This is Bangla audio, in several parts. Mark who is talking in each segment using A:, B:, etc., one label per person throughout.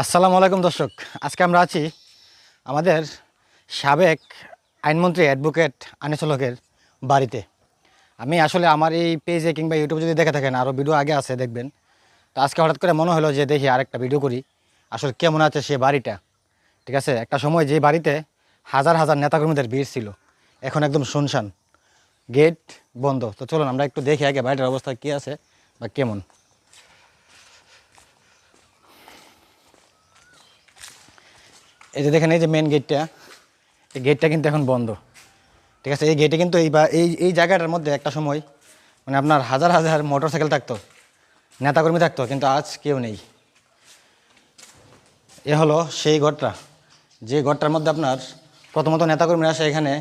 A: আসসালামু আলাইকুম দর্শক। আজকে আমরা আছি আমাদের সাবেক আইনমন্ত্রী অ্যাডভোকেট আনিসুল হকের বাড়িতে। আমি আসলে আমার এই পেজে কিংবা ইউটিউবে যদি দেখে থাকেন আরও ভিডিও আগে আছে, দেখবেন। তো আজকে হঠাৎ করে মনে হলো যে দেখি আরেকটা ভিডিও করি। আসলে কেমন আছে সে বাড়িটা? ঠিক আছে? একটা সময় যে বাড়িতে হাজার হাজার নেতাকর্মীদের ভিড় ছিল। এখন একদম শুনশান। গেট বন্ধ। তো চলুন আমরা একটু দেখি আগে বাড়িটার অবস্থা কী আছে বা কেমন। এই যে দেখেন, এই যে মেন গেটটা এই গেটটা কিন্তু এখন বন্ধ। ঠিক আছে, এই গেটে কিন্তু এই বা এই এই জায়গাটার মধ্যে একটা সময় মানে আপনার হাজার হাজার মোটর সাইকেল থাকতো, নেতাকর্মী থাকতো, কিন্তু আজ কেউ নেই। এ হলো সেই ঘরটা। যে ঘরটার মধ্যে আপনার প্রথমত নেতাকর্মীরা আসে এখানে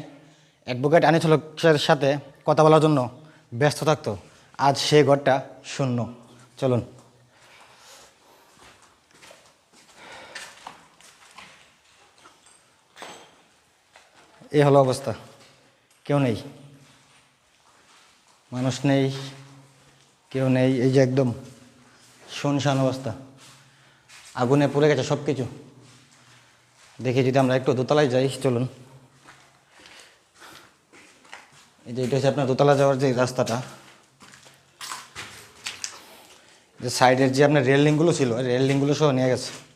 A: অ্যাডভোকেট আনিসুলের সাথে কথা বলার জন্য ব্যস্ত থাকতো। আজ সেই ঘরটা শূন্য। চলুন। এই হলো অবস্থা। কেউ নেই। মানুষ নেই, কেউ নেই। এই যে একদম শুনশান অবস্থা। আগুনে পড়ে গেছে সব কিছু দেখি যদি আমরা একটু দোতলায় যাই, চলুন। এই যে এটা হচ্ছে আপনার দোতলা যাওয়ার যে রাস্তাটা। যে সাইডের যে আপনার রেল লিঙ্কগুলো ছিল রেল লিঙ্কগুলো সহ নিয়ে গেছে।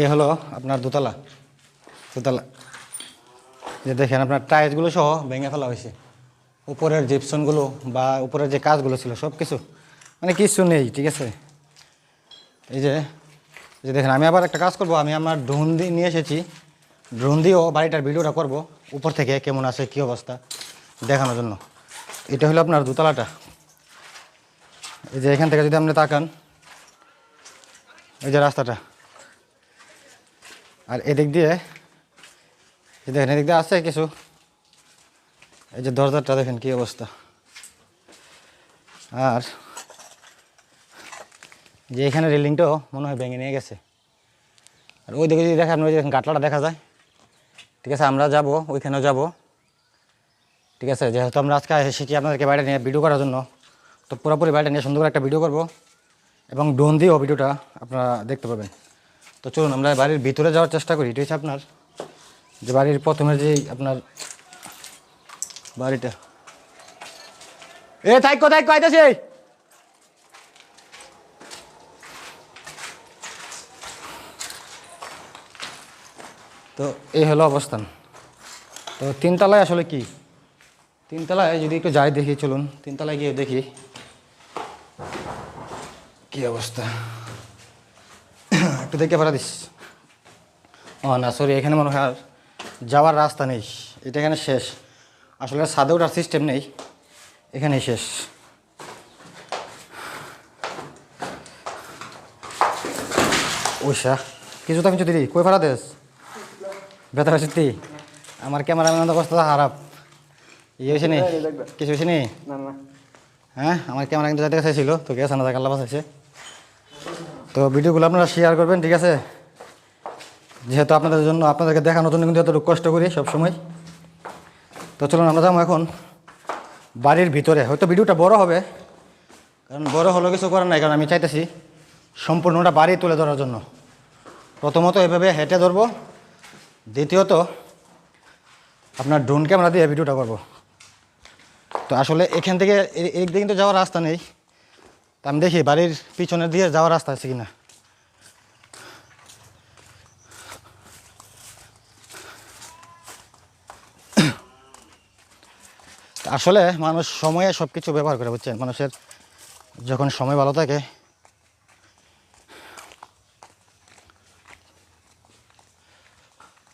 A: এ হলো আপনার দোতলা। দোতলা। যে দেখেন আপনার টাইলসগুলো সহ ভেঙে ফেলা হয়েছে। উপরের জিপসনগুলো বা উপরের যে কাজগুলো ছিল সব কিছু মানে কিছু নেই, ঠিক আছে? এই যে যে দেখেন, আমি আবার একটা কাজ করব। আমি আমার ড্রোন দিয়ে নিয়ে এসেছি। ড্রোন দিয়েও বাড়িটার ভিডিওটা করব। উপর থেকে কেমন আছে, কী অবস্থা, দেখানোর জন্য। এটা হলো আপনার দোতলাটা। এই যে এখান থেকে যদি আপনি তাকান, এই যে রাস্তাটা। আর এদিক দিয়ে, দেখেন, এদিক দিয়ে আছে কিছু। এই যে দরজাটা, দেখেন কি অবস্থা। আর যে এখানে রেলিংটাও মনে হয় ভেঙে নিয়ে গেছে। আর ওই দিকে যদি দেখেন, ওই যে গাটলাটা দেখা যায়। ঠিক আছে, আমরা যাব, ওইখানেও যাব। ঠিক আছে, যেহেতু আমরা আজকে এসেছি আপনাদেরকে বাইরে নিয়ে ভিডিও করার জন্য, তো পুরোপুরি বাইরে নিয়ে সুন্দর একটা ভিডিও করব। এবং ড্রোন দিয়েও ভিডিওটা আপনারা দেখতে পাবেন। তো চলুন, আমরা বাড়ির ভিতরে যাওয়ার চেষ্টা করি। এটা হচ্ছে আপনার, যে বাড়ির প্রথমে যে আপনার বাড়িটা। এ, থাইকো থাইকো, আইতাছে। তো এই হলো অবস্থান। তো তিনতলায় আসলে কি? তিনতলায় যদি একটু যাই দেখি, চলুন। তিনতলায় গিয়ে দেখি কি অবস্থা। একটু দেখে পারা দিস। ও না সরি এখানে মনে হয় আর যাওয়ার রাস্তা নেই। এটা এখানে শেষ। আসলে সাদে ওঠার সিস্টেম নেই। এখানেই শেষ। ওইসা কিছু তো কিছু দিদি কই ফারা দেশ বেতার সত্যি? আমার ক্যামেরাম্যান অবস্থা খারাপ। ইয়ে হয়েছে নি? কিছু হয়েছে নি? হ্যাঁ আমার ক্যামেরা কিন্তু যাতে কাছে ছিল তো গেছে না আল্লাহ বাঁচাইছে। তো ভিডিওগুলো আপনারা শেয়ার করবেন, ঠিক আছে? যেহেতু আপনাদের জন্য, আপনাদেরকে দেখানোর জন্য কিন্তু এতটুকু কষ্ট করি সবসময়। তো চলুন, আমরা যাব এখন বাড়ির ভিতরে। হয়তো ভিডিওটা বড় হবে, কারণ বড় হলো কিছু করার নাই, কারণ আমি চাইতেছি সম্পূর্ণটা বাড়ি তুলে ধরার জন্য। প্রথমত এভাবে হেঁটে ধরবো, দ্বিতীয়ত আপনার ড্রোন ক্যামেরা দিয়ে ভিডিওটা করব। তো আসলে এখান থেকে এদিক কিন্তু যাওয়ার রাস্তা নেই। তা আমি দেখি, বাড়ির পিছনের দিয়ে যাওয়ার রাস্তা আছে কিনা। আসলে মানুষ সময়ে সব কিছু ব্যবহার করে, বুঝছেন? মানুষের যখন সময় ভালো থাকে,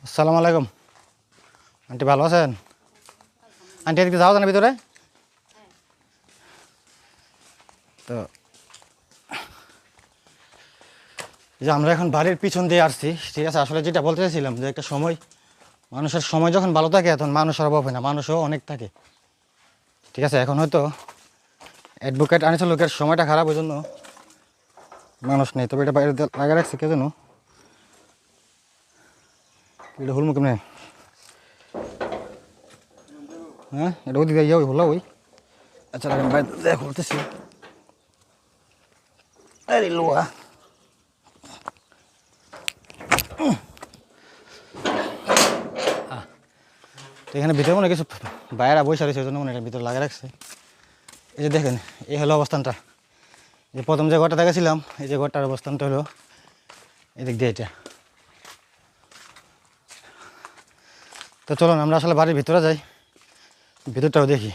A: আসসালামু আলাইকুম। আন্টি ভালো আছেন? আন্টি এদিকে যাওয়া যায় না ভিতরে। তো এই যে আমরা এখন বাড়ির পিছন দিয়ে আসছি। ঠিক আছে, আসলে যেটা বলতে চাইছিলাম যে একটা সময়, মানুষের সময় যখন ভালো থাকে তখন মানুষের অভাব হয় না, মানুষও অনেক থাকে। ঠিক আছে, এখন হয়তো অ্যাডভোকেট আনিস লোকের সময়টা খারাপ ওই জন্য মানুষ নেই। তবে এটা বাইরে লাগা রাখছে, কে জানো? এটা হুলমু কেমনে? হ্যাঁ এটা ওদিকে ইয়ে হলো ওই। আচ্ছা বাইরে দেখ খুলতেছি আরে লোয়া এখানে ভিতরে মনে কিছু বাইরে বসে ওই জন্য মনে ভিতরে লাগা রাখছে। এই যে দেখেন, এই হলো অবস্থানটা। যে প্রথম যে ঘরটা দেখেছিলাম, এই যে ঘরটার অবস্থানটা হলো এদিক দিয়ে এটা। তো চলুন, আমরা আসলে বাড়ির ভিতরে যাই, ভিতরটাও দেখি।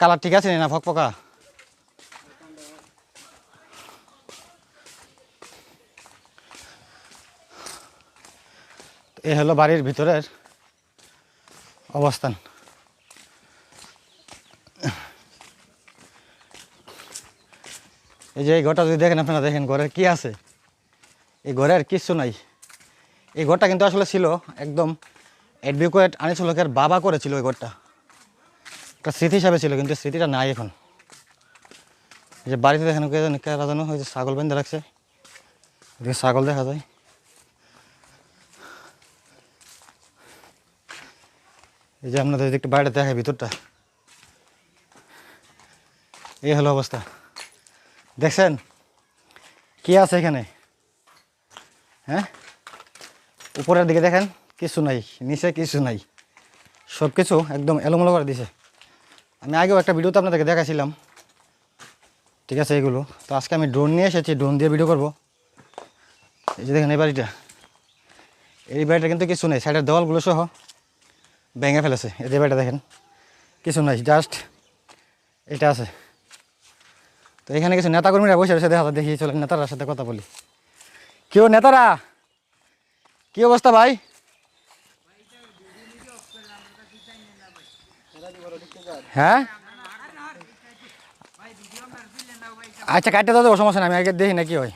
A: কালার ঠিক আছে না, ফকফকা? এ হলো বাড়ির ভিতরের অবস্থান। এই যে এই ঘরটা যদি দেখেন আপনারা, দেখেন ঘরের কি আছে? এই ঘরে আর কিচ্ছু নাই। এই ঘরটা কিন্তু আসলে ছিল একদম অ্যাডভোকেট আনিসুলকের বাবা করেছিল ওই ঘরটা। একটা স্মৃতি হিসাবে ছিল, কিন্তু স্মৃতিটা নাই এখন। এই যে বাড়িতে দেখেন কে জানি কারা জানো যে ছাগল বেঁধে রাখছে। ছাগল দেখা যায়। এই যে আপনাদের একটু বাইরে দেখায় ভিতরটা। এই হলো অবস্থা। দেখছেন? কি আছে এখানে? হ্যাঁ? উপরের দিকে দেখেন, কিছু নাই। নিচে কিছু নাই। সব কিছু একদম এলোমেলো করে দিছে। আমি আগেও একটা ভিডিওতে আপনাদেরকে দেখাছিলাম ঠিক আছে, এগুলো। তো আজকে আমি ড্রোন নিয়ে এসেছি ড্রোন দিয়ে ভিডিও করব। এই যে দেখেন এই বাড়িটা। এই বাড়িটা কিন্তু কিছু নেই সাইডের দেওয়ালগুলো সহ। ভেঙে ফেলেছে। এই যে বাড়িটা দেখেন, কিছু নাই জাস্ট এটা আছে। তো এখানে কিছু নেতাকর্মীরা বসে রয়েছে দেখা দেখি চলেন নেতারার সাথে কথা বলি। কেউ নেতারা? কি অবস্থা ভাই? হ্যাঁ? আচ্ছা কাটতে দাও দেবো, সমস্যা নেই, আমি আগে দেখি না কি হয়।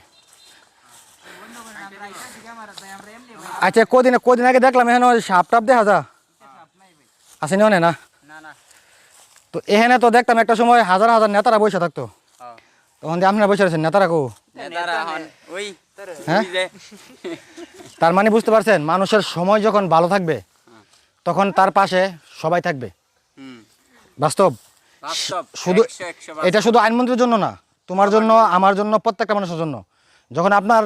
A: আচ্ছা কদিন কদিন আগে দেখলাম, এখানে সাপ টাপ দেখা যা আসেনি অনে না? তো এখানে তো দেখতাম একটা সময় হাজার হাজার নেতারা বসে থাকতো। তখন আপনারা বসে রয়েছেন নেতারা কো? হ্যাঁ? তার মানে বুঝতে পারছেন মানুষের সময় যখন ভালো থাকবে তখন তার পাশে সবাই থাকবে। বাস্তব। শুধু এটা শুধু আইনমন্ত্রীর জন্য না তোমার জন্য আমার জন্য প্রত্যেকটা মানুষের জন্য। যখন আপনার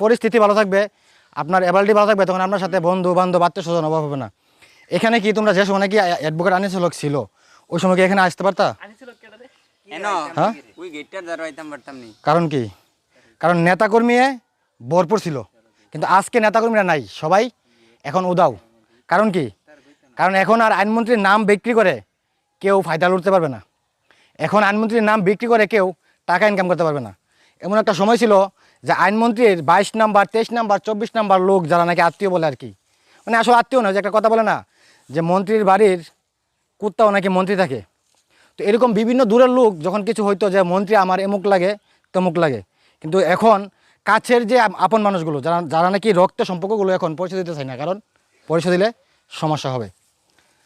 A: পরিস্থিতি ভালো থাকবে আপনার অ্যাবিলিটি ভালো থাকবে তখন আপনার সাথে বন্ধু বান্ধব আত্মীয় স্বজন অভাব হবে না। এখানে কি তোমরা যে সময় নাকি অ্যাডভোকেট আনিসুল হক ছিল? ওই সময় কি এখানে আসতে পারতা? হ্যাঁ? কারণ কি? কারণ নেতাকর্মী ভরপুর ছিল। কিন্তু আজকে নেতাকর্মীরা নাই সবাই এখন উদাও। কারণ কি? কারণ এখন আর আইনমন্ত্রীর নাম বিক্রি করে কেউ ফায়দা লুটতে পারবে না। এখন আইনমন্ত্রীর নাম বিক্রি করে কেউ টাকা ইনকাম করতে পারবে না। এমন একটা সময় ছিল যে আইনমন্ত্রীর বাইশ নাম্বার তেইশ নাম্বার চব্বিশ নাম্বার লোক যারা নাকি আত্মীয় বলে আর কি। মানে আসলে আত্মীয় না যে একটা কথা বলে না যে মন্ত্রীর বাড়ির কুত্তাও নাকি মন্ত্রী থাকে। তো এরকম বিভিন্ন দূরের লোক যখন কিছু হইতো যে মন্ত্রী আমার এমুক লাগে, তমুক লাগে। কিন্তু এখন কাছের যে আপন মানুষগুলো, যারা যারা নাকি রক্ত সম্পর্কগুলো এখন পরিচয় দিতে চায় না, কারণ পরিচয় দিলে সমস্যা হবে।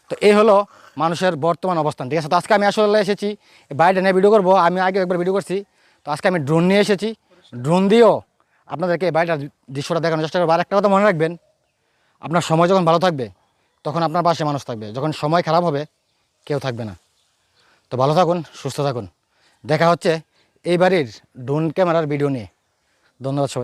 A: তো এই হলো মানুষের বর্তমান অবস্থান, ঠিক আছে? তো আজকে আমি আসলে এসেছি, বাইরে নিয়ে ভিডিও করব, আমি আগে একবার ভিডিও করছি। তো আজকে আমি ড্রোন নিয়ে এসেছি। ড্রোন দিয়েও আপনাদেরকে বাড়িটার দৃশ্যটা দেখানোর চেষ্টা করব। আর একটা কথা মনে রাখবেন, আপনার সময় যখন ভালো থাকবে তখন আপনার পাশে মানুষ থাকবে। যখন সময় খারাপ হবে, কেউ থাকবে না। তো ভালো থাকুন, সুস্থ থাকুন। দেখা হচ্ছে এই বাড়ির ড্রোন ক্যামেরার ভিডিও নিয়ে। ধন্যবাদ সবাই